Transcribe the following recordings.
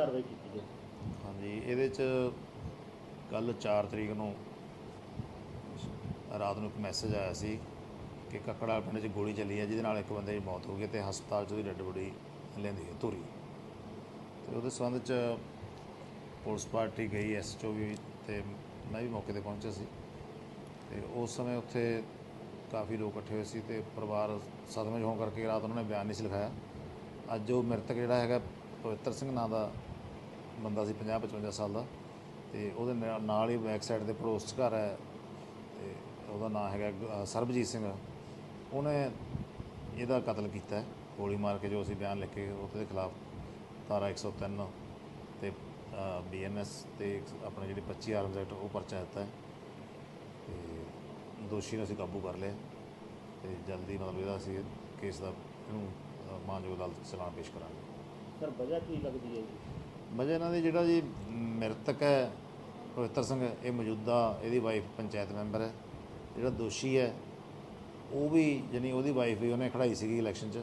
ਕਾਰਵਾਈ ਕੀਤੀ ਗਈ? ਹਾਂਜੀ, ਇਹਦੇ ਚ ਕੱਲ 4 ਤਰੀਕ ਨੂੰ ਰਾਤ ਨੂੰ ਇੱਕ ਮੈਸੇਜ ਆਇਆ ਸੀ ਕਿ ਕੱਕੜਾ ਪਿੰਡ 'ਚ ਗੋਲੀ ਚੱਲੀ ਹੈ, ਜਿਹਦੇ ਨਾਲ ਇੱਕ ਬੰਦੇ ਦੀ ਮੌਤ ਹੋ ਗਈ ਤੇ ਹਸਪਤਾਲ 'ਚ ਉਹਦੀ ਡੈੱਡ ਬੋਡੀ ਲੈਂਦੀ ਹੈ ਧੂਰੀ। ਤੇ ਉਹਦੇ ਸੰਬੰਧ 'ਚ ਪੁਲਿਸ ਪਾਰਟੀ ਗਈ ਐਸਐਚਓ ਵੀ ਤੇ ਮੈਂ ਵੀ ਮੌਕੇ ਤੇ ਪਹੁੰਚਿਆ ਸੀ। ਤੇ ਉਸ ਸਮੇਂ ਉੱਥੇ ਕਾਫੀ ਲੋਕ ਇਕੱਠੇ ਹੋਏ ਸੀ ਤੇ ਪਰਿਵਾਰ ਸਦਮੇ ਹੋਣ ਕਰਕੇ ਰਾਤ ਉਹਨਾਂ ਨੇ ਬਿਆਨ ਨਹੀਂ ਸੀ ਲਿਖਾਇਆ। ਅੱਜ ਉਹ ਮ੍ਰਿਤਕ ਜਿਹੜਾ ਹੈਗਾ ਪਵਿੱਤਰ ਸਿੰਘ ਨਾਂ ਦਾ ਬੰਦਾ ਸੀ 50 55 ਸਾਲ ਦਾ ਤੇ ਉਹਦੇ ਨਾਲ- ਹੀ ਬੈਕ ਸਾਈਡ ਦੇ ਪੜੋਸ ਘਰ ਹੈ ਤੇ ਉਹਦਾ ਨਾਮ ਹੈਗਾ ਸਰਬਜੀਤ ਸਿੰਘ। ਉਹਨੇ ਇਹਦਾ ਕਤਲ ਕੀਤਾ ਗੋਲੀ ਮਾਰ ਕੇ ਜੋ ਅਸੀਂ ਬਿਆਨ ਲਿਖ ਕੇ ਉਹਦੇ ਖਿਲਾਫ ਧਾਰਾ 103 ਤੇ ਬੀਐਨਐਸ ਤੇ ਇੱਕ ਆਪਣੇ ਜਿਹੜੇ 25 ਆਰਮਸ ਐਕਟ ਉਹ ਪਰਚਾ ਦਿੱਤਾ ਹੈ ਤੇ ਦੋਸ਼ੀ ਨੂੰ ਅਸੀਂ ਕਾਬੂ ਕਰ ਲਿਆ ਤੇ ਜਲਦੀ ਮਤਲਬ ਇਹਦਾ ਅਸੀਂ ਕੇਸ ਦਾ ਇਹਨੂੰ ਮਾਨਯੋਗ ਅਦਾਲਤ 'ਚ ਚਲਾਨ ਪੇਸ਼ ਕਰਾਂਗੇ। ਸਰ, ਵਜ੍ਹਾ ਕੀ ਲੱਗਦੀ ਹੈ ਜੀ? ਵਜ੍ਹਾ ਇਹਨਾਂ ਦੀ ਜਿਹੜਾ ਜੀ ਮ੍ਰਿਤਕ ਹੈ, ਪਵਿੱਤਰ ਸਿੰਘ, ਇਹ ਮੌਜੂਦਾ ਇਹਦੀ ਵਾਈਫ ਪੰਚਾਇਤ ਮੈਂਬਰ ਹੈ। ਜਿਹੜਾ ਦੋਸ਼ੀ ਹੈ, ਉਹ ਵੀ ਯਾਨੀ ਉਹਦੀ ਵਾਈਫ ਵੀ ਉਹਨੇ ਖੜਾਈ ਸੀਗੀ ਇਲੈਕਸ਼ਨ 'ਚ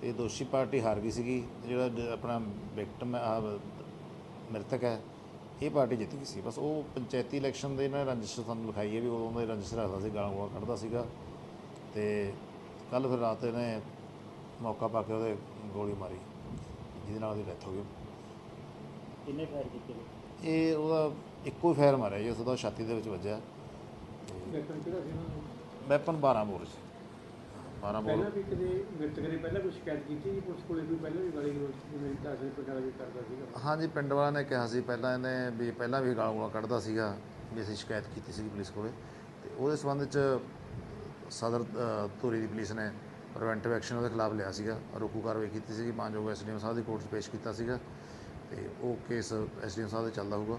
ਤੇ ਦੋਸ਼ੀ ਪਾਰਟੀ ਹਾਰ ਗਈ ਸੀਗੀ ਤੇ ਜਿਹੜਾ ਆਪਣਾ ਵਿਕਟਮ ਮ੍ਰਿਤਕ ਹੈ, ਇਹ ਪਾਰਟੀ ਜਿੱਤ ਗਈ ਸੀ। ਬਸ ਉਹ ਪੰਚਾਇਤੀ ਇਲੈਕਸ਼ਨ ਦੇ ਇਹਨਾਂ ਨੇ ਰੰਜਿਸ਼ ਸਾਨੂੰ ਲਿਖਾਈ ਹੈ ਵੀ ਉਦੋਂ ਦੇ ਰੰਜਿਸ਼ ਰੱਖਦਾ ਸੀ, ਗਾਲਾਂ ਗੂਲਾਂ ਕੱਢਦਾ ਸੀਗਾ ਤੇ ਕੱਲ ਫਿਰ ਰਾਤ ਇਹਨੇ ਮੌਕਾ ਪਾ ਕੇ ਉਹਦੇ ਗੋਲੀ ਮਾਰੀ, ਜਿਹਦੇ ਨਾਲ ਉਹਦੀ ਡੈਥ ਹੋ ਗਈ। ਕਿੰਨੇ ਫਾਇਰ ਕੀਤੇ ਗਏ ਇਹ ਉਹਦਾ ਇੱਕੋ ਹੀ ਫਾਇਰ ਮਾਰਿਆ ਜੀ ਉਸ ਦਾ ਛਾਤੀ ਦੇ ਵਿੱਚ ਵੱਜਿਆ। ਵੈਪਨ ਕਿਹੜਾ ਸੀ ਉਹਨਾਂ ਦਾ? ਵੈਪਨ 12 ਬੋਰ ਸੀ। 12 ਬੋਰ। ਪਹਿਲਾਂ ਵੀ ਕਦੇ ਮ੍ਰਿਤਕ ਨੇ ਪਹਿਲਾਂ ਕੋਈ ਸ਼ਿਕਾਇਤ ਕੀਤੀ ਜੀ ਪੁਲਿਸ ਕੋਲੇ ਕੋਈ ਪਹਿਲਾਂ ਵੀ ਗਾਲੀ ਗਲੋਚ ਜਿਵੇਂ ਦਾਖਲ ਪਟਾਲਾ ਵੀ ਕਰਦਾ ਸੀਗਾ। ਹਾਂਜੀ ਪਿੰਡ ਵਾਲਿਆਂ ਨੇ ਕਿਹਾ ਸੀ ਪਹਿਲਾਂ ਇਹਨੇ ਵੀ ਪਹਿਲਾਂ ਵੀ ਗਾਲਾਂ ਗੂਲਾਂ ਕੱਢਦਾ ਸੀਗਾ ਵੀ ਅਸੀਂ ਸ਼ਿਕਾਇਤ ਕੀਤੀ ਸੀ ਪੁਲਿਸ ਕੋਲੇ। ਤੇ ਉਹਦੇ ਸੰਬੰਧ ਚ ਸਦਰ ਅ, ਧੂਰੀ ਦੀ ਪੁਲਿਸ ਨੇ ਪ੍ਰੀਵੈਂਟਿਵ ਐਕਸ਼ਨ ਉਹਦੇ ਖਿਲਾਫ ਲਿਆ ਸੀਗਾ। ਰੋਕੂ ਕਾਰਵਾਈ ਕੀਤੀ ਸੀਗੀ। ਮਾਨਯੋਗ ਐਸਡੀਐਮ ਸਾਹਿਬ ਦੀ ਕੋਰਟ 'ਚ ਪੇਸ਼ ਕੀਤਾ ਸੀਗਾ। ਤੇ ਉਹ ਕੇਸ ਐਸਡੀਐਮ ਸਾਹਿਬ ਦੇ ਚੱਲਦਾ ਹੋਊਗਾ।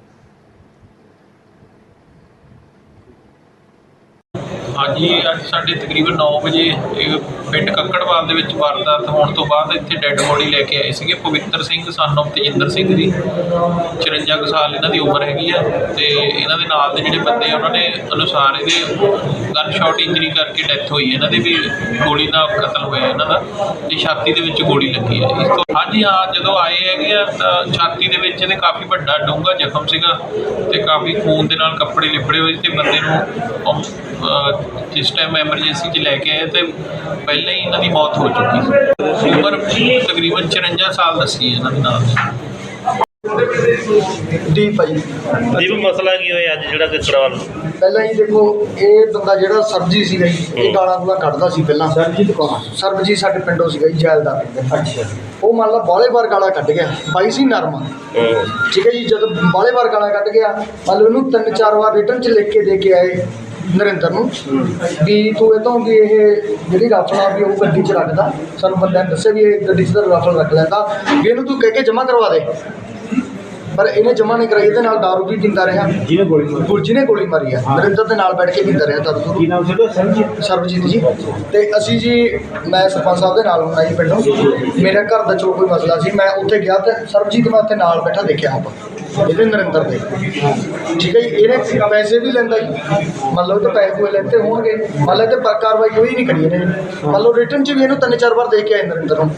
ਹਾਂਜੀ, ਅੱਜ ਸਾਡੇ ਤਕਰੀਬਨ 9 ਵਜੇ ਇਹ ਪਿੰਡ ਕੱਕੜਵਾਲ ਦੇ ਵਿੱਚ ਵਾਰਦਾਤ ਹੋਣ ਤੋਂ ਬਾਅਦ ਇੱਥੇ ਡੈੱਡ ਬੋਡੀ ਲੈ ਕੇ ਆਏ ਸੀਗੇ। ਪਵਿੱਤਰ ਸਿੰਘ ਸਨ of ਤੇਜਿੰਦਰ ਸਿੰਘ ਦੀ 54 ਕੁ ਸਾਲ ਇਹਨਾਂ ਦੀ ਉਮਰ ਹੈਗੀ ਆ ਤੇ ਇਹਨਾਂ ਦੇ ਨਾਲ ਦੇ ਜਿਹੜੇ ਬੰਦੇ ਆ, ਉਹਨਾਂ ਨੇ ਅਨੁਸਾਰ ਇਹਦੇ ਗਨ ਸ਼ਾਟ ਇੰਜਰੀ ਕਰਕੇ ਡੈਥ ਹੋਈ ਇਹਨਾਂ ਦੇ ਵੀ ਗੋਲੀ ਨਾਲ ਕਤਲ ਹੋਇਆ ਇਹਨਾਂ ਦਾ ਤੇ ਛਾਤੀ ਦੇ ਵਿੱਚ ਗੋਲੀ ਲੱਗੀ ਹੈ ਇਸ ਤੋਂ ਹਾਂਜੀ ਹਾਂ ਜਦੋਂ ਆਏ ਹੈਗੇ ਆ, ਤਾਂ ਛਾਤੀ ਦੇ ਵਿੱਚ ਇਹਦੇ ਕਾਫੀ ਵੱਡਾ ਡੂੰਘਾ ਜ਼ਖਮ ਸੀਗਾ ਤੇ ਕਾਫੀ ਖੂਨ ਦੇ ਨਾਲ ਕੱਪੜੇ ਲਿਪੜੇ ਹੋਏ ਸੀ ਤੇ ਬੰਦੇ ਨੂੰ ਜਿਸ ਟਾਈਮ ਐਮਰਜੈਂਸੀ 'ਚ ਲੈ ਕੇ ਆਏ ਤੇ ਪਹਿਲਾਂ ਹੀ ਇਹਨਾਂ ਦੀ ਮੌਤ ਹੋ ਚੁੱਕੀ ਸੀ। ਉਮਰ ਤਕਰੀਬਨ 54 ਸਾਲ ਦੱਸੀ ਹੈ ਇਹਨਾਂ ਦੇ ਨਾਲ। ਦੀ ਭਾਈ। ਦੀਪ ਮਸਲਾ ਕੀ ਹੋਇਆ ਅੱਜ ਜਿਹੜਾ ਕਿਸਰਾਵਾਲ ਪਹਿਲਾਂ ਹੀ ਦੇਖੋ ਇਹ ਬੰਦਾ ਜਿਹੜਾ ਸਰਬਜੀ ਸੀਗਾ ਜੀ ਇਹ ਗਾਲਾਂ ਗੁਲਾ ਕੱਢਦਾ ਸੀ ਪਹਿਲਾਂ। ਸਰਬਜੀਤ ਕੌਣ ਸਰਬਜੀਤ ਸਾਡੇ ਪਿੰਡੋਂ ਸੀਗਾ ਜੀ ਜੈਲ ਦਾ ਅੱਛਾ ਉਹ ਮੰਨ ਲਾ ਬਾਲੇ ਵਾਰ ਗਾਲਾਂ ਕੱਢ ਗਿਆ ਬਾਈ ਸੀ ਨਰਮ। ਠੀਕ ਹੈ ਜੀ ਜਦੋਂ ਬਾਲੇ ਵਾਰ ਗਾਲਾਂ ਕੱਢ ਗਿਆ ਮੰਨ ਲਓ ਇਹਨੂੰ ਤਿੰਨ ਚਾਰ ਵਾਰ ਰਿਟਰਨ ਚ ਲਿਖ ਕੇ ਦੇ ਕੇ ਆਏ। ਨਰਿੰਦਰ ਨੂੰ ਵੀ ਤੂੰ ਇਹ ਤੋਂ ਵੀ ਇਹ ਜਿਹੜੀ ਰਾਫਲ ਆ ਵੀ ਉਹ ਗੱਡੀ 'ਚ ਰੱਖਦਾ। ਸਾਨੂੰ ਬੰਦਿਆਂ ਨੇ ਦੱਸਿਆ ਵੀ ਇਹ ਗੱਡੀ 'ਚ ਤਾਂ ਰਾਫਲ ਰੱਖ ਲੈਂਦਾ। ਵੀ ਇਹਨੂੰ ਤੂੰ ਕਹਿ ਕੇ ਜਮ੍ਹਾਂ ਕਰਵਾ ਦੇ। ਪਰ ਇਹਨੇ ਜਮ੍ਹਾਂ ਨਹੀਂ ਕਰਾਈ ਇਹਦੇ ਨਾਲ ਦਾਰੂ ਵੀ ਪੀਂਦਾ ਰਿਹਾ। ਜਿਹਨੇ ਗੋਲੀ ਮਾਰੀ। ਗੁਰਜੀ ਨੇ ਗੋਲੀ ਮਾਰੀ ਆ ਨਰਿੰਦਰ ਦੇ ਨਾਲ ਬੈਠ ਕੇ ਪੀਂਦਾ ਰਿਹਾ ਦਾਰੂ ਕੀ ਨਾਮ ਸੀ ਸੰਜੀਤ ਸਰਬਜੀਤ। ਜੀ। ਤੇ ਅਸੀਂ ਜੀ ਮੈਂ ਸਰਪੰਚ ਸਾਹਿਬ ਦੇ ਨਾਲ ਹੁੰਦਾ ਜੀ ਪਿੰਡੋਂ। ਮੇਰੇ ਘਰ ਦਾ ਚੋ ਕੋਈ ਮਸਲਾ ਸੀ ਮੈਂ ਉੱਥੇ ਗਿਆ ਤੇ ਸਰਬਜੀਤ ਮੈਂ ਉੱਥੇ ਨਾਲ ਬੈਠਾ ਦੇਖਿਆ ਆਪਾਂ। ਇਹਦੇ ਨਰਿੰਦਰ ਦੇ ਠੀਕ ਹੈ ਜੀ ਇਹਨੇ ਪੈਸੇ ਵੀ ਲੈਂਦਾ ਜੀ। ਮੰਨ ਲਓ ਤੇ ਪੈਸੇ ਕੋਈ ਲੈਂਦੇ ਹੋਣਗੇ, ਮੰਨ ਲਓ ਤੇ ਪਰ ਕਾਰਵਾਈ ਕੋਈ ਨਹੀਂ ਕਰੀ ਇਹਨੇ। ਮੰਨ ਲਓ ਰਿਟਰਨ ਚ ਵੀ ਇਹਨੂੰ ਤਿੰਨ ਚਾਰ ਵਾਰ ਦੇ ਕੇ ਆਏ ਨਰਿੰਦਰ ਨੂੰ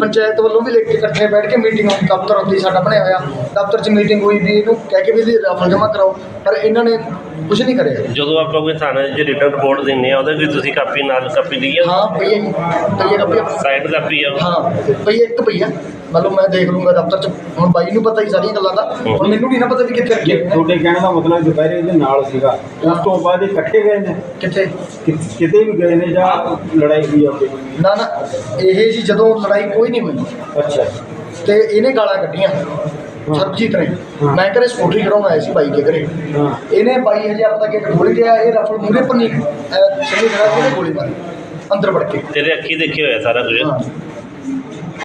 ਪੰਚਾਇਤ ਵੱਲੋਂ ਵੀ ਲੈ ਕੇ ਇਕੱਠੇ ਬੈਠ ਕੇ ਮੀਟਿੰਗ ਹੋਈ ਦਫ਼ਤਰ ਉੱਤੇ ਸਾਡਾ ਬਣਿਆ ਹੋਇਆ। ਦਫ਼ਤਰ 'ਚ ਮੀਟਿੰਗ ਹੋਈ ਵੀ ਇਹਨੂੰ ਕਹਿ ਕੇ ਵੀ ਇਹਦੀ ਰਾਫਲ ਜਮ੍ਹਾਂ ਕਰਾਓ ਪਰ ਇਹਨਾਂ ਨੇ ਕੁਝ ਨਹੀਂ ਕਰਿਆ। ਜਦੋਂ ਆਪਾਂ ਕੋਈ ਥਾਣੇ 'ਚ ਰਿਟਰਨ ਰਿਪੋਰਟ ਦਿੰਨੇ ਆ ਉਹਦੇ ਵੀ ਤੁਸੀਂ ਕਾਪੀ ਨਾਲ ਕਾਪੀ ਲਈ ਆ? ਹਾਂ ਪਈ ਹੈ ਜੀ। ਪਈ ਹੈ ਕਾਪੀ ਸਾਈਡ ਕਾਪੀ ਆ ਹਾਂ ਪਈ ਇੱਕ ਪਈ ਮਤਲਬ ਮੈਂ ਦੇਖ ਲੂੰਗਾ ਦਫ਼ਤਰ 'ਚ। ਹੁਣ ਬਾਈ ਨੂੰ ਪਤਾ ਹੀ ਸਾਰੀਆਂ ਗੱਲਾਂ ਦਾ। ਹੁਣ ਮੈਨੂੰ ਨਹੀਂ ਨਾ ਪਤਾ ਵੀ ਕਿੱਥੇ ਰੱਖੇ ਤੁਹਾਡੇ ਕਹਿਣ ਦਾ ਮਤਲਬ ਦੁਪਹਿਰੇ ਇਹਦੇ ਨਾਲ ਸੀਗਾ ਉਸ ਤੋਂ ਬਾਅਦ ਇਹ ਇਕੱਠੇ ਗਏ ਨੇ? ਕਿੱਥੇ? ਕਿਤੇ ਵੀ ਗਏ ਨੇ ਜਾਂ ਲੜਾਈ ਹੋਈ ਆ ਕੋਈ? ਨਾ ਨਾ ਇਹ ਜੀ ਜਦੋਂ ਲੜਾਈ ਕੋਈ ਨਹੀਂ ਹੋਈ ਅੱਛਾ। ਤੇ ਇਹਨੇ ਗਾਲਾਂ ਕੱਢੀਆਂ। ਸਰਬਜੀਤ ਨੇ। ਮੈਂ ਘਰੇ ਸਕੂਟਰੀ ਕਰਾਉਣ ਆਇਆ ਸੀ ਬਾਈ ਕੇ ਘਰੇ। ਇਹਨੇ ਬਾਈ ਹਜੇ ਆਪਦਾ ਗੇਟ ਖੋਲ ਗਿਆ ਇਹ ਰਫਲ ਮੂਰੇ ਪੰਨੀ ਸਹੀ ਜਗ੍ਹਾ ਤੇ ਗੋਲੀ ਮਾਰੀ। ਅੰਦਰ ਵੜ ਕੇ। ਤੇਰੇ ਅੱਖੀ ਦੇਖੀ ਹੋਇਆ ਸਾਰਾ ਕੁਝ।